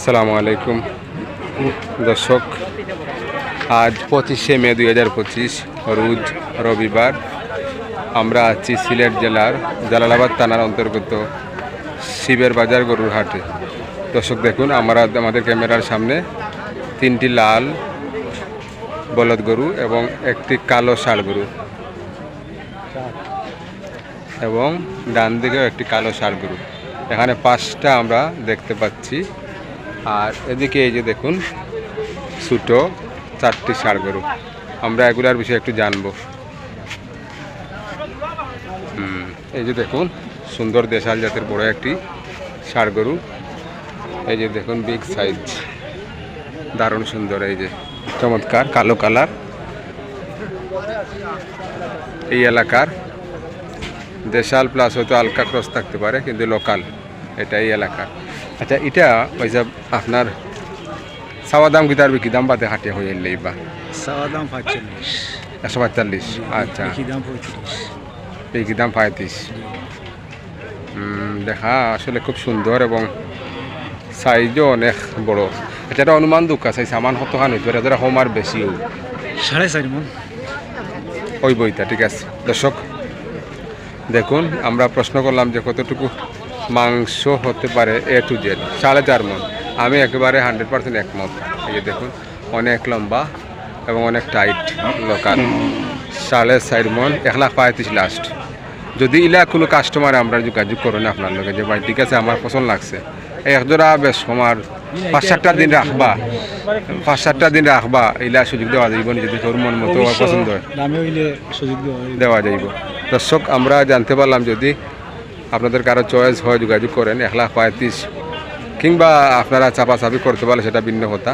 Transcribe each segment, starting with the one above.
আসসালামু আলাইকুম। দর্শক, আজ পঁচিশে মে দুই হাজার পঁচিশ, রোজ রবিবার। আমরা আছি সিলেট জেলার জালালাবাদ থানার অন্তর্গত শিবের বাজার গরুর হাটে। দর্শক, দেখুন, আমরা আমাদের ক্যামেরার সামনে তিনটি লাল বলদ গরু এবং একটি কালো ষাড় গরু এবং ডান দিকেও একটি কালো ষাড় গরু। এখানে পাঁচটা আমরা দেখতে পাচ্ছি। আর এদিকে এই যে দেখুন ছোটো চারটি ষাড় গরু। আমরা এগুলার বিষয়ে একটু জানব। এই যে দেখুন, সুন্দর দেশাল জাতের বড় একটি ষাড় গরু। এই যে দেখুন বিগ সাইজ দারুণ সুন্দর, এই যে চমৎকার, কালো কালার। এই এলাকার দেশাল প্লাস হয়তো আলকা ক্রস থাকতে পারে, কিন্তু লোকাল এটাই এলাকা। আচ্ছা এটা যে আপনার চাওয়া দাম কি তার বিক্রি দাম বাদে হাটে হয়ে এলেই বা চাওয়া দাম পাঁচচল্লিশ একশো পঁয়তাল্লিশ আচ্ছা। দাম পঁয়ত্রিশ। বিক্রি দাম পঁয়ত্রিশ। দেখা আসলে খুব সুন্দর এবং সাইজও অনেক বড়। এটা একটা অনুমান দুঃখ আছে সামান কত খান হইতে পারে হোম আর বেশিও। সাড়ে চারি মন। ওই বইটা ঠিক আছে। দর্শক দেখুন আমরা প্রশ্ন করলাম যে কতটুকু মাংস হতে পারে এ টু জেড সাড়ে চার মন। আমি একেবারে হান্ড্রেড পার্সেন্ট একমত। এই যে দেখুন অনেক লম্বা এবং অনেক টাইট লোকাল। সাড়ে চার মন এক লাখ পঁয়ত্রিশ লাস্ট। যদি ইলা কোনো কাস্টমার আমরা যোগাযোগ করেন আপনার লগে যে ভাই ঠিক আছে আমার পছন্দ লাগছে। এক জোড়া বেশ আমার পাঁচ সাতটা দিন রাখবা। পাঁচ সাতটা দিন রাখবা ইলা সুযোগ দেওয়া যাইব যদি তোর মন মতো পছন্দ হয়। দেওয়া যাইব। দর্শক আমরা জানতে পারলাম যদি আপনাদের কারও চয়েস হয়, যোগাযোগ করেন, এক লাখ পঁয়ত্রিশ। কিংবা আপনারা চাপাচাপি করতে পারলে সেটা ভিন্ন কথা।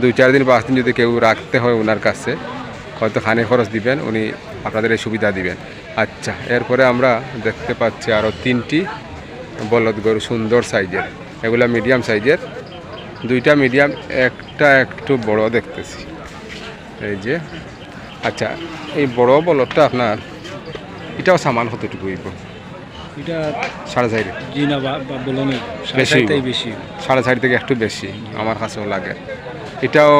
দুই, চার দিন, পাঁচ দিন যদি কেউ রাখতে হয় ওনার কাছে, হয়তো খানে খরচ দিবেন, উনি আপনাদের এই সুবিধা দিবেন। আচ্ছা এরপরে আমরা দেখতে পাচ্ছি আরও তিনটি বলদ গরু, সুন্দর সাইজের। এগুলা মিডিয়াম সাইজের। দুইটা মিডিয়াম একটা একটু বড় দেখতেছি। এই যে আচ্ছা এই বড় বলদটা আপনার, এটাও সামান হইব? এটা সাড়ে চারি। জি না বেশি সাড়ে বেশি। সাড়ে চারি থেকে একটু বেশি আমার কাছেও লাগে। এটাও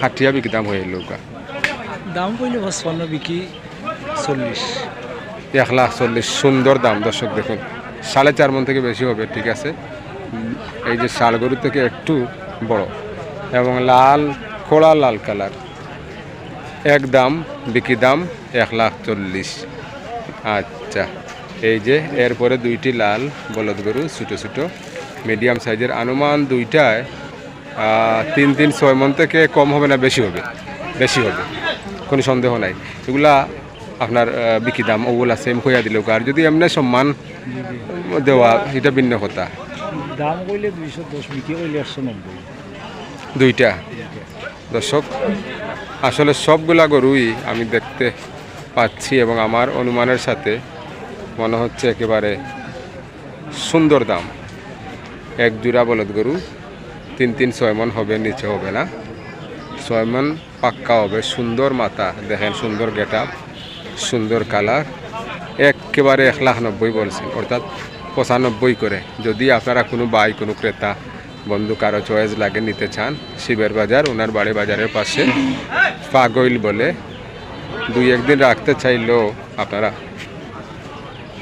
ষাঠিয়া বিক্রি দাম হয়ে নৌকা দাম কইলে পঁচপান্ন বিক্রি চল্লিশ। এক লাখ চল্লিশ সুন্দর দাম দর্শক দেখুন। সাড়ে চার মন থেকে বেশি হবে ঠিক আছে? এই যে শাল গরু থেকে একটু বড়। এবং লাল খোলা লাল কালার। এক দাম বিক্রি দাম এক লাখ চল্লিশ। আচ্ছা। এই যে এরপরে দুইটি লাল বলদ গরু ছোটো ছোটো মিডিয়াম সাইজের আনুমান দুইটায় তিন তিন ছয় মন থেকে কম হবে না বেশি হবে বেশি হবে কোনো সন্দেহ নাই। এগুলা আপনার বিক্রি দাম ওগুলা সেম হইয়া দিল আর যদি এমনি সম্মান দেওয়া এটা ভিন্ন কথা। দাম কইলে দুইশো দশ বিক্রি কইলে একশো নব্বই। দুইটা। দর্শক আসলে সবগুলা গরুই আমি দেখতে পাচ্ছি এবং আমার অনুমানের সাথে মনে হচ্ছে একেবারে সুন্দর দাম। এক জোড়া বলদ গরু, তিন তিন ছয় মন হবে, নিচে হবে না। ছয় মন পাক্কা হবে, সুন্দর মাথা, দেখেন সুন্দর গেট সুন্দর কালার, একেবারে এক লাখ নব্বই বলছেন, অর্থাৎ পঁচানব্বই করে। যদি আপনারা কোনো বাই কোনো ক্রেতা, বন্ধু, কারও চয়েস লাগে নিতে চান, শিবের বাজার, ওনার বাড়ি বাজারের পাশে, পাগইল বলে, দুই একদিন রাখতে চাইলেও আপনারা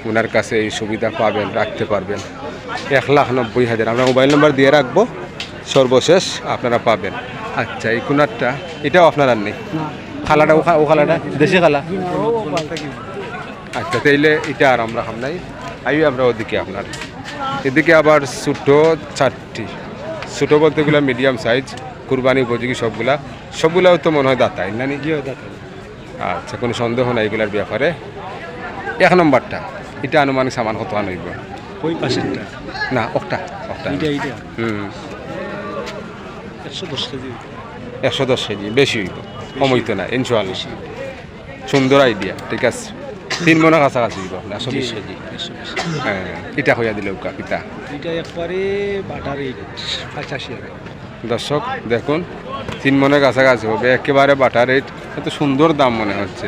ওনার কাছে এই সুবিধা পাবেন রাখতে পারবেন। এক লাখ নব্বই হাজার আমরা মোবাইল নাম্বার দিয়ে রাখব। সর্বশেষ আপনারা পাবেন। আচ্ছা এই কুনারটা এটাও আপনার আর নেই? খালাটা ও ও খালাটা? দেশি খালা। আচ্ছা তাইলে এটা আর আমরা নাই। আই আমরা ওদিকে আপনার। এদিকে আবার ছোটো চারটি। ছোটো বলতে এগুলো মিডিয়াম সাইজ কুরবানি উপযোগী সবগুলা। সবগুলাও তো মনে হয় দাতাই না নি? জি আচ্ছা কোনো সন্দেহ নাই এগুলার ব্যাপারে। এক নম্বরটা। এটা আনুমানিক সামান কত আনইব ওই পাশেরটা? না এইটা হুম। একশো দশ কেজি একশো দশ কেজি বেশি হইব। কম হইতো না ইনশাল্লাহ সুন্দর আইডিয়া ঠিক আছে। তিন মনের কাছাকাছি হইব আপনার একশো বিশ কেজি। হ্যাঁ এটা হইয়া দিলে উকা পিতা। এটা একবারে বাটার পঁচাশি দর্শক দেখুন তিন মনের কাছাকাছি হবে একেবারে বাটার রেট এত সুন্দর দাম মনে হচ্ছে।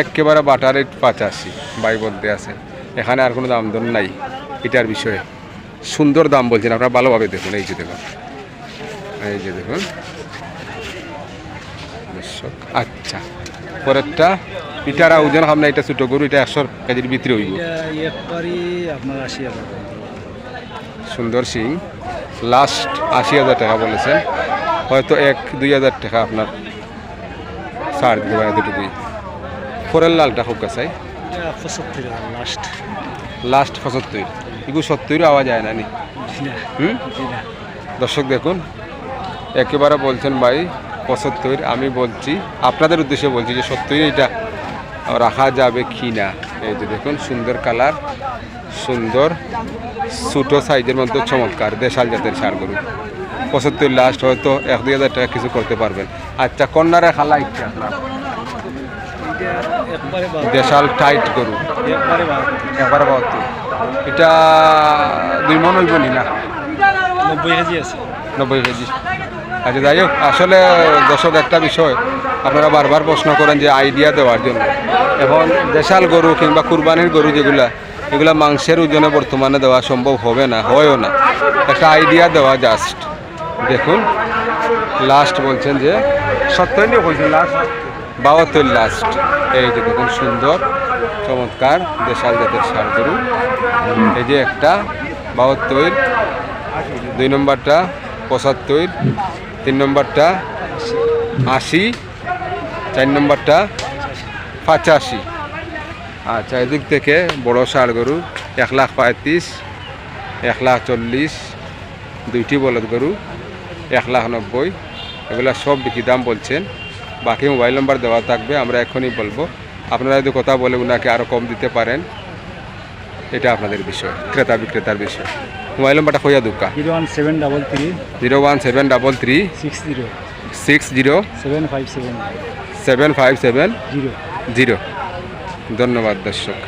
একেবারে বাটার রেট পঁচাশি বাই বলতে আছে। এখানে আর কোনো দাম দর নাই এটার বিষয়ে। সুন্দর দাম বলছেন আপনারা ভালোভাবে দেখুন এই যে দেখুন। এই যে দেখুন। আচ্ছা। পরেরটা এটারা ওজন না এটা ছোটো গরু এটা একশো কেজির ভিতরে হইব। আপনার সুন্দর সিং। লাস্ট আশি হাজার টাকা বলেছেন। হয়তো এক দুই হাজার টাকা আপনার ছাড় দিতে পারে দুটুকুই ফোরের লালটা খুব কাছাই। এটা পঁচাত্তর লাস্ট লাস্ট পঁচাত্তর। এগুলো সত্তরও আওয়া যায় না নি? হুম? দর্শক দেখুন একেবারে বলছেন ভাই পঁচাত্তর আমি বলছি আপনাদের উদ্দেশ্যে বলছি যে সত্যই এটা রাখা যাবে কি না? এই যে দেখুন সুন্দর কালার সুন্দর ছোটো সাইজের মধ্যে চমৎকার দেশাল জাতের সার গরু। পঁচাত্তর লাস্ট হয়তো এক দুই হাজার টাকা কিছু করতে পারবেন। আচ্ছা কন্যারে খালা ইচ্ছা আপনার এটা একবারে বাদ দেশাল টাইট গরু। একবারে বাদ বাহাত্তর এটা দুই মন হইব নি না? নব্বই কেজি আছে। নব্বই কেজি। আচ্ছা যাই হোক আসলে দর্শক একটা বিষয় আপনারা বারবার প্রশ্ন করেন যে আইডিয়া দেওয়ার জন্য। এখন দেশাল গরু কিংবা কুরবানির গরু যেগুলা এগুলা মাংসের ওজনে বর্তমানে দেওয়া সম্ভব হবে না হয়ও না। একটা আইডিয়া দেওয়া জাস্ট দেখুন লাস্ট বলছেন যে সত্তর নিয়ে বলছেন লাস্ট বাহাত্তর লাস্ট এই যে দেখুন, সুন্দর, চমৎকার, দেশাল জাতের সার গরু। এই যে একটা, বাহাত্তর, দুই নম্বরটা, পঁচাত্তর, তিন নম্বরটা, আশি, চার নম্বরটা, পঁচাশি। আচ্ছা এদিক থেকে বড় ষাড় গরু, এক লাখ পঁয়ত্রিশ, এক লাখ চল্লিশ, দুইটি বলদ গরু, এক লাখ নব্বই, এগুলা সব বিক্রি দাম বলছেন। বাকি মোবাইল নাম্বার দেওয়া থাকবে আমরা এখনই বলব। আপনারা যদি কথা বলে ওনাকে আরও কম দিতে পারেন এটা আপনাদের বিষয় ক্রেতা বিক্রেতার বিষয়। মোবাইল নম্বরটা খোঁজা দুকা zero one seven double three zero one seven double three six zero six zero seven five seven seven five seven zero zero. ধন্যবাদ দর্শক।